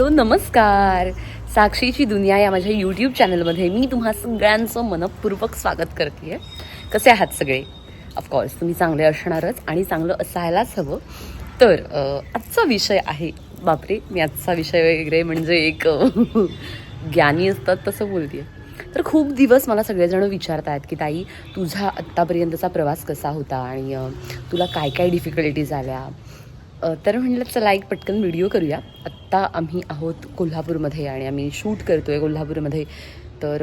Hello नमस्कार. साक्षीची दुनिया या माझ्या यूट्यूब चॅनलमध्ये मी तुम्हा सगळ्यांचं मनपूर्वक स्वागत करते कसे आहात सगळे? ऑफकोर्स तुम्ही चांगले असणारच आणि चांगलं असायलाच हवं. तर आजचा विषय आहे बापरे मी आजचा विषय वगैरे म्हणजे एक ज्ञानी असतात तसं बोलते तर खूप दिवस मला सगळेजण विचारत आहेत की ताई तुझा आत्तापर्यंतचा प्रवास कसा होता आणि तुला काय काय डिफिकल्टीज आल्या? तर म्हणलं चला एक पटकन व्हिडिओ करूया. आत्ता आम्ही आहोत कोल्हापूरमध्ये आणि आम्ही शूट करतो आहे कोल्हापूरमध्ये. तर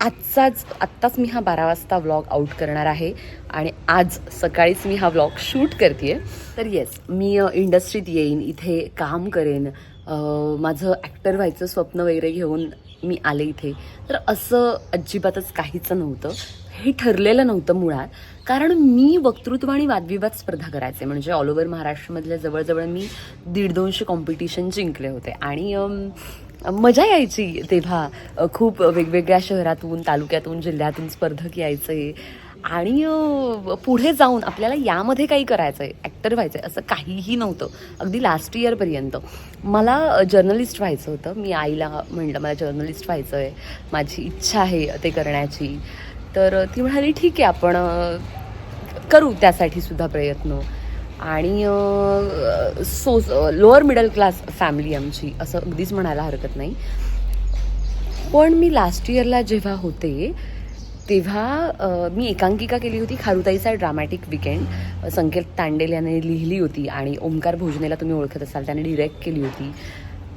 आजचाच आत्ताच मी हा बारा वाजता व्लॉग आउट करणार आहे आणि आज सकाळीच मी हा व्लॉग शूट करते तर येस मी इंडस्ट्रीत येईन इथे काम करेन. माझं ॲक्टर व्हायचं स्वप्न वगैरे घेऊन मी आले इथे. तर असं अजिबातच काहीच नव्हतं. हे ठरलेलं नव्हतं मुळात. कारण मी वक्तृत्व आणि वादविवाद स्पर्धा करायचे. म्हणजे ऑल ओव्हर महाराष्ट्रामधल्या जवळजवळ मी दीड दोनशे कॉम्पिटिशन जिंकले होते. आणि मजा यायची तेव्हा. खूप वेगवेगळ्या शहरातून तालुक्यातून जिल्ह्यातून स्पर्धक यायचे. आणि पुढे जाऊन आपल्याला यामध्ये काही करायचं आहे ॲक्टर व्हायचं आहे असं काहीही नव्हतं. अगदी लास्ट इयरपर्यंत मला जर्नलिस्ट व्हायचं होतं. मी आईला म्हणलं मला जर्नलिस्ट व्हायचं आहे माझी इच्छा आहे ते करण्याची. तर ती म्हणाली ठीक आहे आपण करू त्यासाठी सुद्धा प्रयत्न. आणि so lower middle class family आमची असं अगदीच म्हणायला हरकत नाही. पण मी लास्ट इयरला जेव्हा होते तेव्हा मी एकांकिका केली होती खारुताईचा ड्रामॅटिक विकेंड संकेत तांडेल याने लिहिली होती आणि ओंकार भोजनेला तुम्ही ओळखत असाल त्याने डिरेक्ट केली होती.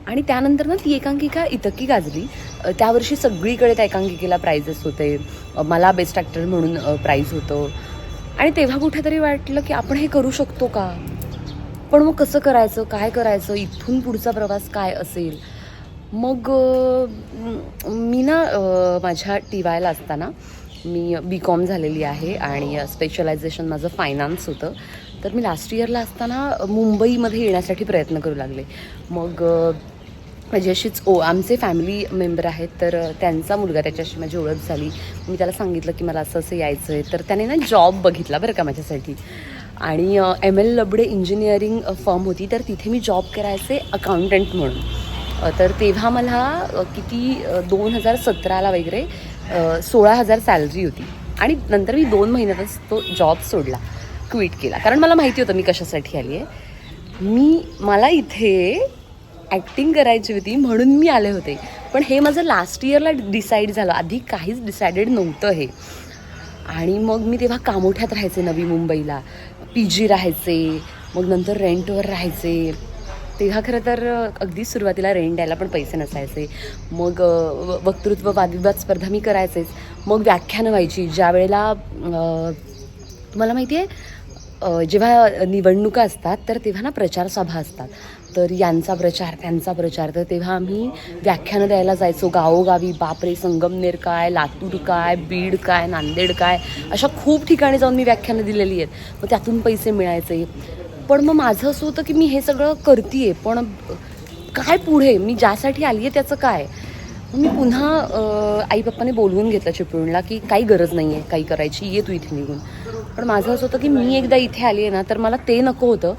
आणि त्यानंतर ना ती एकांकिका इतकी गाजली. त्यावर्षी सगळीकडे त्या एकांकिकेला प्राइजेस होते. मला बेस्ट ॲक्टर म्हणून प्राईज होतं. आणि तेव्हा कुठेतरी वाटलं की आपण हे करू शकतो का? पण मग कसं करायचं? काय करायचं? इथून पुढचा प्रवास काय असेल? मग मी ना माझ्या टी वायला असताना मी बी कॉम झालेली आहे आणि स्पेशलायझेशन माझं फायनान्स होतं. तर मी लास्ट इयरला असताना मुंबईमध्ये येण्यासाठी प्रयत्न करू लागले. मग माझी अशीच ओ आमचे फॅमिली मेंबर आहेत तर त्यांचा मुलगा त्याच्याशी माझी ओळख झाली. मी त्याला सांगितलं की मला असं असं यायचं आहे तर त्याने ना जॉब बघितला बरं का माझ्यासाठी. आणि M L Labade engineering firm होती. तर तिथे मी जॉब करायचे अकाउंटंट म्हणून. तर तेव्हा मला किती दोन हजार सतराला वगैरे सोळा हजार सॅलरी होती. आणि नंतर मी दोन महिन्यातच तो जॉब सोडला. क्विट केला. कारण मला माहिती होतं मी कशासाठी आली आहे मी मला इथे ॲक्टिंग करायची होती म्हणून मी आले होते. पण हे माझं लास्ट इयरला डिसाईड झालं. आधी काहीच डिसायडेड नव्हतं हे. आणि मग मी तेव्हा कामोठ्यात राहायचे नवी मुंबईला. पी जी राहायचे मग नंतर रेंटवर राहायचे. तेव्हा खरं तर अगदी सुरुवातीला रेंट द्यायला पण पैसे नसायचे. मग व- वक्तृत्व वादविवाद स्पर्धा मी करायचेच. मग व्याख्यानं व्हायची. ज्या वेळेला तुम्हाला माहिती आहे जेव्हा निवडणुका असतात तर तेव्हा ना प्रचार सभा असतात. तर यांचा प्रचार त्यांचा प्रचार. तर तेव्हा आम्ही व्याख्यानं द्यायला जायचो. गावोगावी बापरे संगमनेर काय लातूर काय बीड काय नांदेड काय अशा खूप ठिकाणी जाऊन मी व्याख्यानं दिलेली आहेत. मग त्यातून पैसे मिळायचे. पण मग माझं असं होतं की मी हे सगळं करते पण काय पुढे? मी ज्यासाठी आली आहे त्याचं काय? मी पुन्हा आई पप्पाने बोलवून घेतलं चिपळूणला की काही गरज नाही आहे काही करायची ये तू इथे निघून. पण माझं असं होतं की मी एकदा इथे आली आहे ना तर मला ते नको होतं.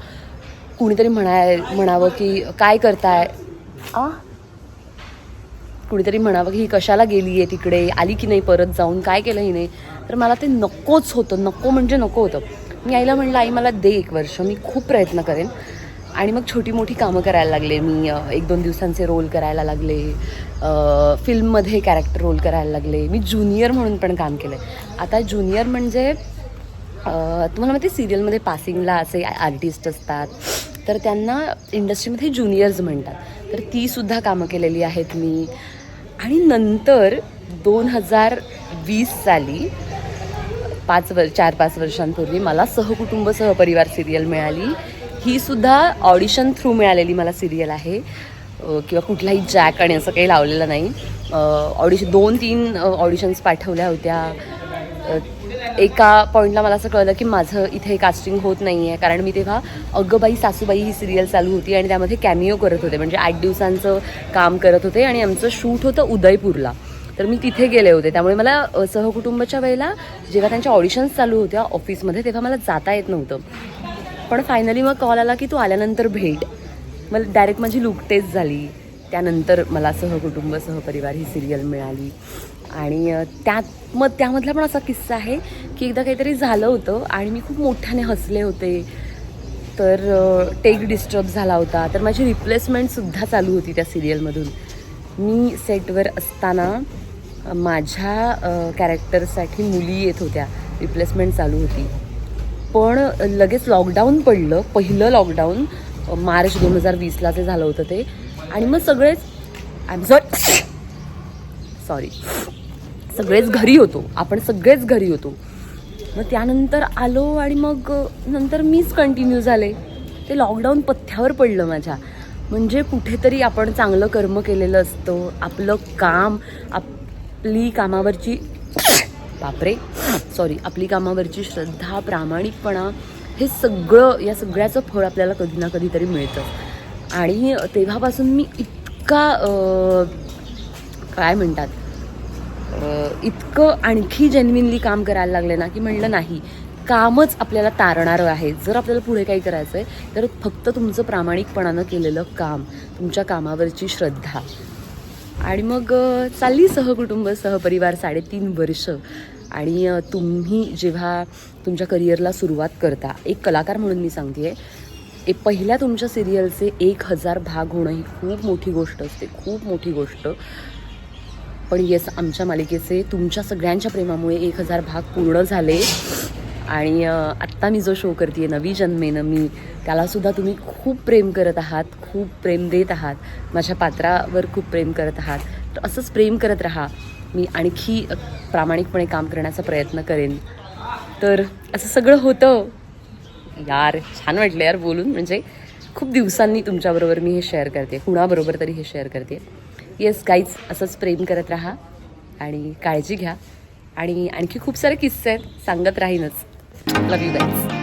कुणीतरी म्हणाय म्हणावं की काय करताय? आ? कुणीतरी म्हणावं की ही कशाला गेली आहे तिकडे? आली की नाही परत जाऊन? काय केलं हिने? तर मला ते नकोच होतं. नको म्हणजे नको होतं. मी आईला म्हणलं आई मला दे एक वर्ष. मी खूप प्रयत्न करेन. आणि मग छोटी मोठी कामं करायला लागले. मी एक दोन दिवसांचे रोल करायला लागले. फिल्ममध्ये कॅरेक्टर रोल करायला लागले. मी ज्युनियर म्हणून पण काम केलं आता ज्युनियर म्हणजे तुम्हाला माहिती सिरियलमध्ये पासिंगला असे आर्टिस्ट असतात. तर त्यांना इंडस्ट्रीमध्ये ज्युनियर्स म्हणतात. तर ती सुद्धा कामं केलेली आहेत मी. आणि नंतर दोन हजार वीस साली पाच वर चार पाच वर्षांपूर्वी मला सहकुटुंब सहपरिवार सिरियल मिळाली. ही सुद्धा ऑडिशन थ्रू मिळालेली मला सिरियल आहे. किंवा कुठलाही जॅक आणि असं काही लावलेलं नाही. ऑडिशन दोन तीन ऑडिशन्स पाठवल्या होत्या. एका पॉईंटला मला असं कळलं की माझं इथे कास्टिंग होत नाही आहे कारण मी तेव्हा अग्गबाई सासूबाई ही सिरियल चालू होती आणि त्यामध्ये कॅमिओ करत होते. म्हणजे आठ दिवसांचं काम करत होते आणि आमचं शूट होतं उदयपूरला. तर मी तिथे गेले होते. त्यामुळे मला सहकुटुंबाच्या वेळेला जेव्हा त्यांच्या ऑडिशन्स चालू होत्या ऑफिसमध्ये तेव्हा मला जाता येत नव्हतं. पण फायनली मग कॉल आला की तू आल्यानंतर भेट. मला डायरेक्ट माझी लुक टेस्ट झाली. त्यानंतर मला सहकुटुंब सहपरिवार ही सिरियल मिळाली. आणि त्यात मग त्यामधला पण असा किस्सा आहे की एकदा काहीतरी झालं होतं आणि मी खूप मोठ्याने हसले होते. तर टेक डिस्टर्ब झाला होता. तर माझी रिप्लेसमेंटसुद्धा चालू होती त्या सिरियलमधून मी सेटवर असताना माझ्या कॅरेक्टरसाठी मुली येत होत्या. रिप्लेसमेंट चालू होती. पण लगेच लॉकडाऊन पडलं. पहिलं लॉकडाऊन मार्च दोन हजार वीसला जे झालं होतं ते. आणि मग सगळेच आय एम सॉरी सॉरी सगळेच घरी होतो. आपण सगळेच घरी होतो. मग त्यानंतर आलो आणि मग नंतर मीच कंटिन्यू झाले. ते लॉकडाऊन पथ्यावर पडलं माझ्या. म्हणजे कुठेतरी आपण चांगलं कर्म केलेलं असतं. आपलं काम आपली कामावरची बापरे सॉरी आपली कामावरची श्रद्धा प्रामाणिकपणा हे सगळं या सगळ्याचं फळ आपल्याला कधी ना कधीतरी मिळतं. आणि तेव्हापासून मी इतका काय म्हणतात? इतकं आणखी जेन्युनली काम करायला लागले ना की म्हणलं नाही कामच आपल्याला तारणारं आहे. जर आपल्याला पुढे काही करायचं आहे तर फक्त तुमचं प्रामाणिकपणानं केलेलं काम तुमच्या कामावरची श्रद्धा. आणि मग चालली सहकुटुंब सहपरिवार साडेतीन वर्ष. आणि तुम्ही जेव्हा तुमच्या करिअरला सुरुवात करता एक कलाकार म्हणून मी सांगते एक पहिल्या तुमच्या सिरियलचे एक हजार भाग होणं ही खूप मोठी गोष्ट असते खूप मोठी गोष्ट. पण येस आमच्या मालिकेचे तुमच्या सगळ्यांच्या प्रेमामुळे एक हजार भाग पूर्ण झाले. आणि आत्ता मी जो शो करते नवी जन्मेनं मी त्यालासुद्धा तुम्ही खूप प्रेम करत आहात खूप प्रेम देत आहात. माझ्या पात्रावर खूप प्रेम करत आहात. तर असंच प्रेम करत राहा. मी आणखी प्रामाणिकपणे काम करण्याचा प्रयत्न करेन. तर असं सगळं होतं. यार छान वाटलं यार बोलून. म्हणजे खूप दिवसांनी तुमच्याबरोबर मी हे शेअर करते. कुणाबरोबर तरी हे शेअर करते. येस गाईज असंच प्रेम करत राहा आणि काळजी घ्या. आणि आणखी खूप सारे किस्से आहेत सांगत राहीनच. लव यू गाईज